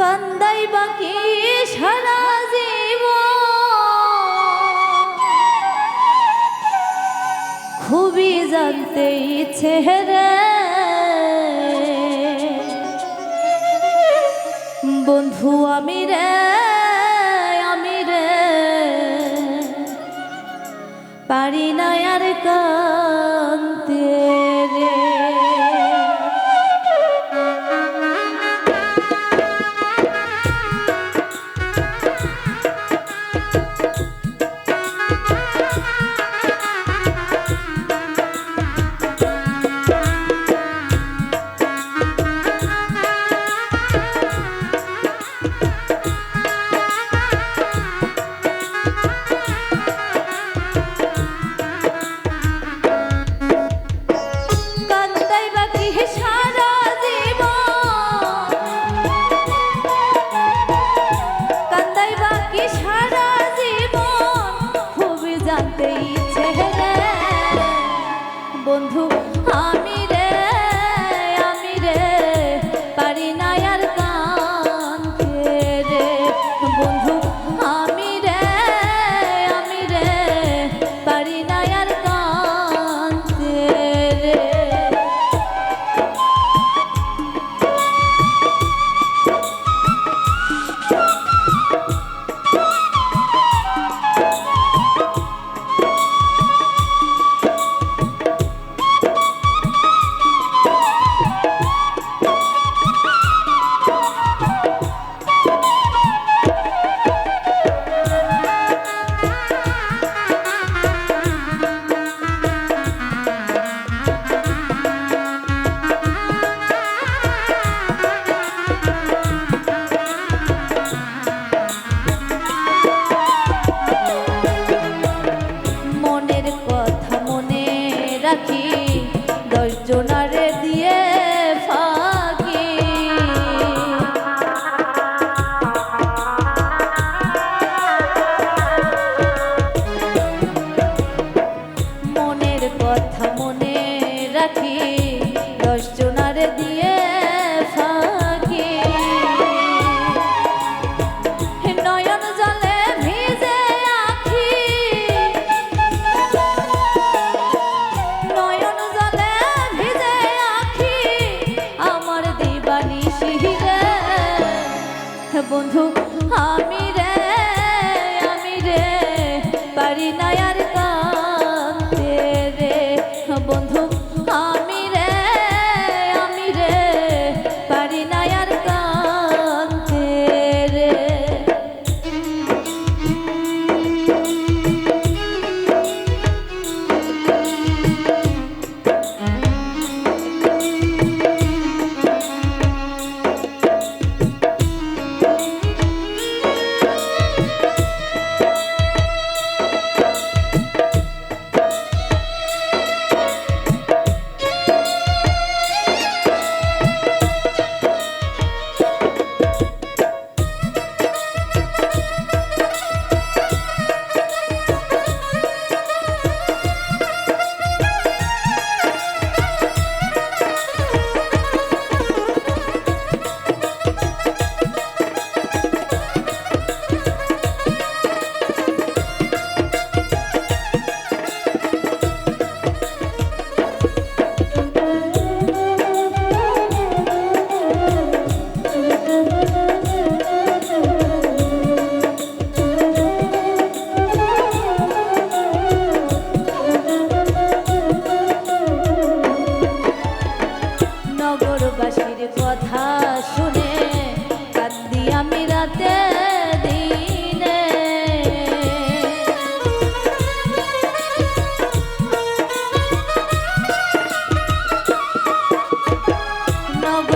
কান্দাই বাকি সারা জীব খুবই জানতে ইচ্ছে রে। বন্ধু আমি রে। বন্ধু প্রভু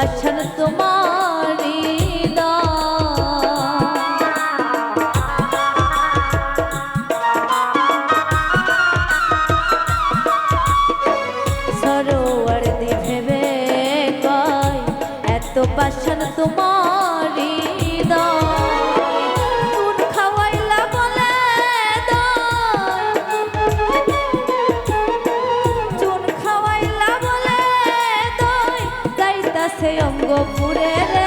বাছন তোমার সরোবর দিভেবে কয় এত পাশ আছে অঙ্গ পুরে